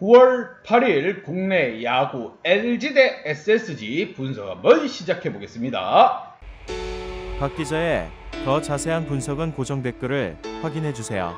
9월 8일 국내 야구 LG 대 SSG 분석 한번 시작해 보겠습니다. 박 기자의 더 자세한 분석은 고정 댓글을 확인해 주세요.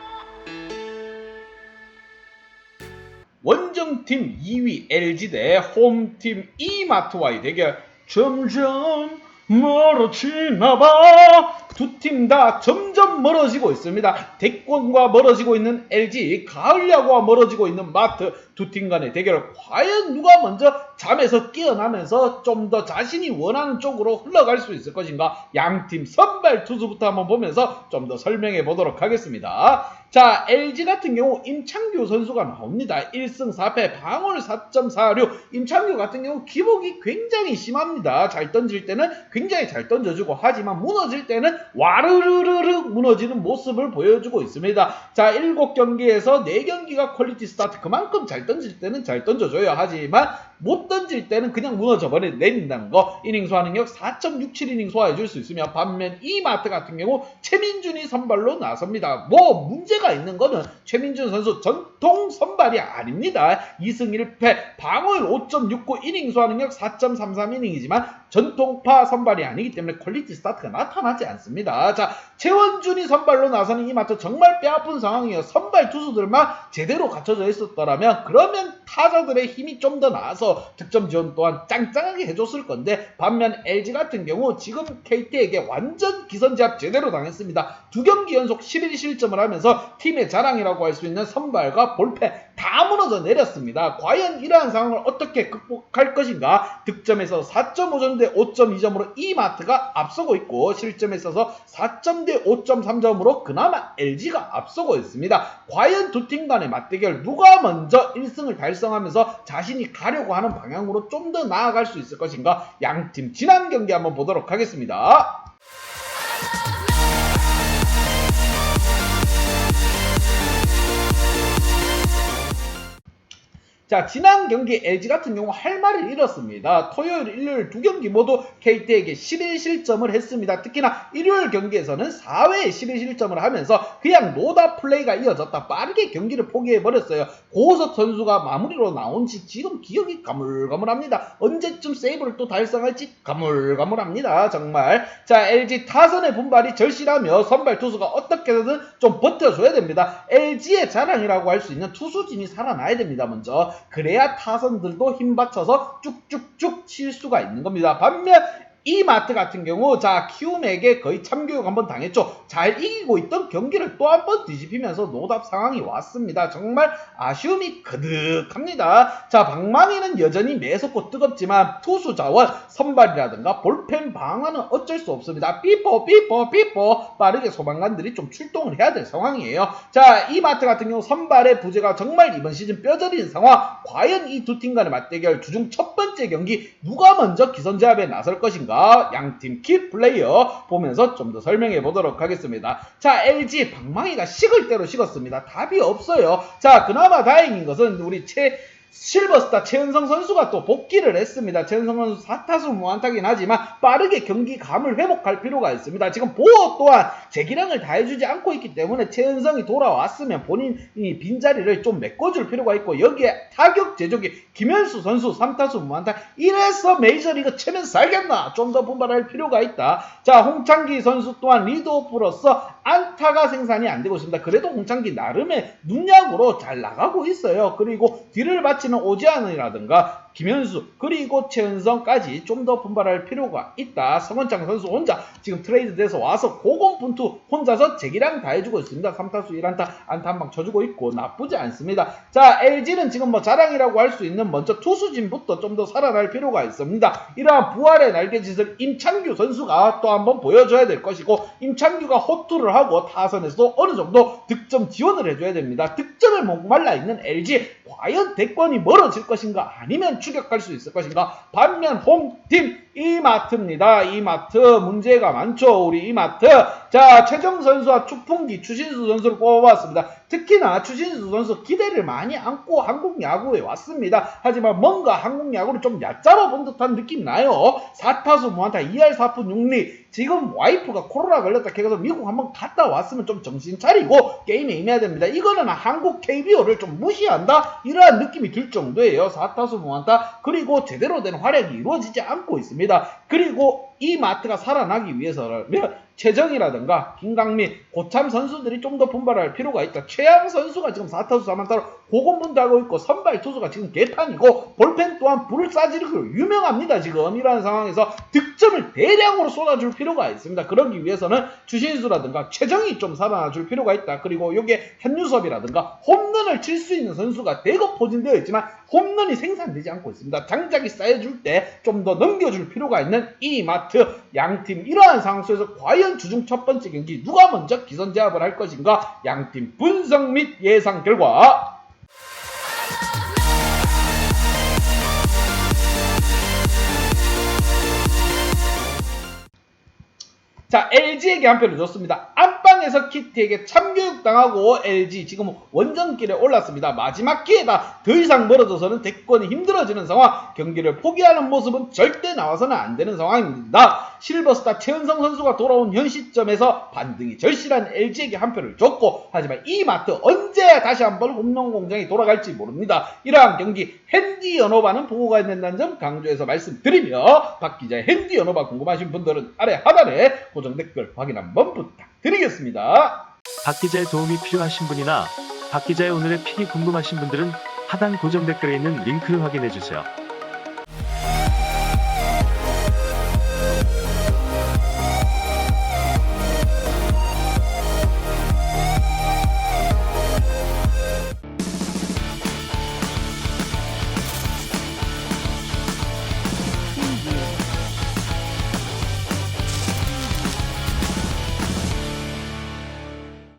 원정팀 2위 LG 대 홈팀 이마트와의 대결 점점 멀어지나 봐 두 팀 다 점점 멀어지고 있습니다 대권과 멀어지고 있는 LG 가을 야구와 멀어지고 있는 마트 두 팀 간의 대결 과연 누가 먼저 잠에서 깨어나면서 좀 더 자신이 원하는 쪽으로 흘러갈 수 있을 것인가 양팀 선발 투수부터 한번 보면서 좀 더 설명해 보도록 하겠습니다 자, LG 같은 경우 임창규 선수가 나옵니다. 1승 4패, 방울 4.46. 임창규 같은 경우 기복이 굉장히 심합니다. 잘 던질 때는 굉장히 잘 던져주고 하지만 무너질 때는 와르르르르 무너지는 모습을 보여주고 있습니다. 자, 7경기에서 4경기가 퀄리티 스타트. 그만큼 잘 던질 때는 잘 던져줘요. 하지만 못 던질 때는 그냥 무너져 버려 내린다는 거. 이닝 소화 능력 4.67이닝 소화해 줄 수 있으며 반면 이마트 같은 경우 최민준이 선발로 나섭니다. 뭐 문제가 있는 거는 최민준 선수 전통 선발이 아닙니다. 2승 1패 방어율 5.69 이닝 소화능력 4.33이닝이지만 전통파 선발이 아니기 때문에 퀄리티 스타트가 나타나지 않습니다. 자 최원준이 선발로 나서는 이마트 정말 뼈아픈 상황이에요. 선발 투수들만 제대로 갖춰져 있었더라면 그러면 타자들의 힘이 좀 더 나아서 득점 지원 또한 짱짱하게 해줬을 건데 반면 LG 같은 경우 지금 KT에게 완전 기선제압 제대로 당했습니다. 두 경기 연속 11실점을 하면서 팀의 자랑이라고 할 수 있는 선발과 볼펜 다 무너져 내렸습니다. 과연 이러한 상황을 어떻게 극복할 것인가? 득점에서 4.5점 대 5.2점으로 이마트가 앞서고 있고 실점에 있어서 4점 대 5.3점으로 그나마 LG가 앞서고 있습니다. 과연 두 팀 간의 맞대결 누가 먼저 1승을 달성하면서 자신이 가려고 하는 방향으로 좀 더 나아갈 수 있을 것인가? 양팀 지난 경기 한번 보도록 하겠습니다. 자, 지난 경기 LG 같은 경우 할 말을 잃었습니다. 토요일, 일요일 두 경기 모두 KT에게 11실점을 했습니다. 특히나 일요일 경기에서는 4회에 11실점을 하면서 그냥 노다 플레이가 이어졌다. 빠르게 경기를 포기해버렸어요. 고우석 선수가 마무리로 나온 지 지금 기억이 가물가물합니다. 언제쯤 세이브를 또 달성할지 가물가물합니다. 정말. 자, LG 타선의 분발이 절실하며 선발 투수가 어떻게든 좀 버텨줘야 됩니다. LG의 자랑이라고 할 수 있는 투수진이 살아나야 됩니다. 먼저. 그래야 타선들도 힘 받쳐서 쭉쭉쭉 칠 수가 있는 겁니다. 반면 이 마트 같은 경우 자 키움에게 거의 참교육 한번 당했죠. 잘 이기고 있던 경기를 또 한 번 뒤집히면서 노답 상황이 왔습니다. 정말 아쉬움이 그득합니다. 자 방망이는 여전히 매섭고 뜨겁지만 투수 자원 선발이라든가 볼펜 방어는 어쩔 수 없습니다. 삐뽀 삐뽀 삐뽀 빠르게 소방관들이 좀 출동을 해야 될 상황이에요. 자 이 마트 같은 경우 선발의 부재가 정말 이번 시즌 뼈저린 상황. 과연 이 두 팀 간의 맞대결 주중 첫 번째 경기 누가 먼저 기선제압에 나설 것인가? 양팀 키 플레이어 보면서 좀 더 설명해 보도록 하겠습니다. 자, LG 방망이가 식을 대로 식었습니다. 답이 없어요. 자, 그나마 다행인 것은 우리 최 실버스타 최은성 선수가 또 복귀를 했습니다. 최은성 선수 4타수 무안타긴 하지만 빠르게 경기감을 회복할 필요가 있습니다. 지금 보호 또한 제기량을 다해주지 않고 있기 때문에 최은성이 돌아왔으면 본인이 빈자리를 좀 메꿔줄 필요가 있고 여기에 타격 제조기 김현수 선수 3타수 무안타 이래서 메이저리그 치면 살겠나 좀 더 분발할 필요가 있다. 자 홍창기 선수 또한 리드오프로서 안타가 생산이 안 되고 있습니다. 그래도 홍창기 나름의 눈약으로 잘 나가고 있어요. 그리고 뒤를 바치는 오지안이라든가 김현수 그리고 최은성까지 좀 더 분발할 필요가 있다. 성원창 선수 혼자 지금 트레이드 돼서 와서 고공분투 혼자서 제기량 다 해주고 있습니다. 3타수 1안타 안타 한 방 쳐주고 있고 나쁘지 않습니다. 자 LG는 지금 뭐 자랑이라고 할 수 있는 먼저 투수진부터 좀 더 살아날 필요가 있습니다. 이러한 부활의 날개짓을 임창규 선수가 또 한번 보여줘야 될 것이고 임창규가 호투를 하고 타선에서도 어느 정도 득점 지원을 해줘야 됩니다. 득점에 목말라 있는 LG 과연 대권이 멀어질 것인가 아니면 추격할 수 있을 것인가 반면 홈팀 이마트입니다. 이마트 문제가 많죠. 우리 이마트 자 최정 선수와 추풍기 추신수 선수를 뽑아봤습니다. 특히나 추신수 선수 기대를 많이 안고 한국 야구에 왔습니다. 하지만 뭔가 한국 야구를 좀 얕잡아 본 듯한 느낌 나요. 4타수 무안타 2할 4푼 6리 지금 와이프가 코로나 걸렸다 해서 미국 한번 갔다 왔으면 좀 정신 차리고 게임에 임해야 됩니다. 이거는 한국 KBO를 좀 무시한다? 이러한 느낌이 들 정도예요. 4타수 무안타 그리고 제대로 된 활약이 이루어지지 않고 있습니다. 그리고 이 마트가 살아나기 위해서라면 최정이라든가 김강민, 고참 선수들이 좀 더 분발할 필요가 있다. 최양 선수가 지금 4타수 4만타로 고군분투하고 있고 선발 투수가 지금 개판이고 볼펜 또한 불을 싸지르기로 유명합니다. 지금 이러한 상황에서 득점을 대량으로 쏟아줄 필요가 있습니다. 그러기 위해서는 주신수라든가 최정이 좀 살아나줄 필요가 있다. 그리고 요게 한유섭이라든가 홈런을 칠 수 있는 선수가 대거 포진되어 있지만 홈런이 생산되지 않고 있습니다. 장작이 쌓여줄 때 좀 더 넘겨줄 필요가 있는 이 마트 양팀 이러한 상황 속에서 과연 주중 첫 번째 경기 누가 먼저 기선 제압을 할 것인가 양팀 분석 및 예상 결과 자, LG에게 한 표를 줬습니다. 안방에서 키트에게 참교육당하고 LG 지금 원정길에 올랐습니다. 마지막 기회다. 더 이상 멀어져서는 대권이 힘들어지는 상황. 경기를 포기하는 모습은 절대 나와서는 안 되는 상황입니다. 실버스타 최은성 선수가 돌아온 현 시점에서 반등이 절실한 LG에게 한 표를 줬고 하지만 이 마트 언제 다시 한번 홈런 공장이 돌아갈지 모릅니다. 이러한 경기 핸디 연어바는 보고 가야 된다는 점 강조해서 말씀드리며 박 기자의 핸디 연어바 궁금하신 분들은 아래 하단에 고정 댓글 확인 한번 부탁 드리겠습니다. 박 기자의 도움이 필요하신 분이나 박 기자의 오늘의 픽이 궁금하신 분들은 하단 고정 댓글에 있는 링크를 확인해 주세요.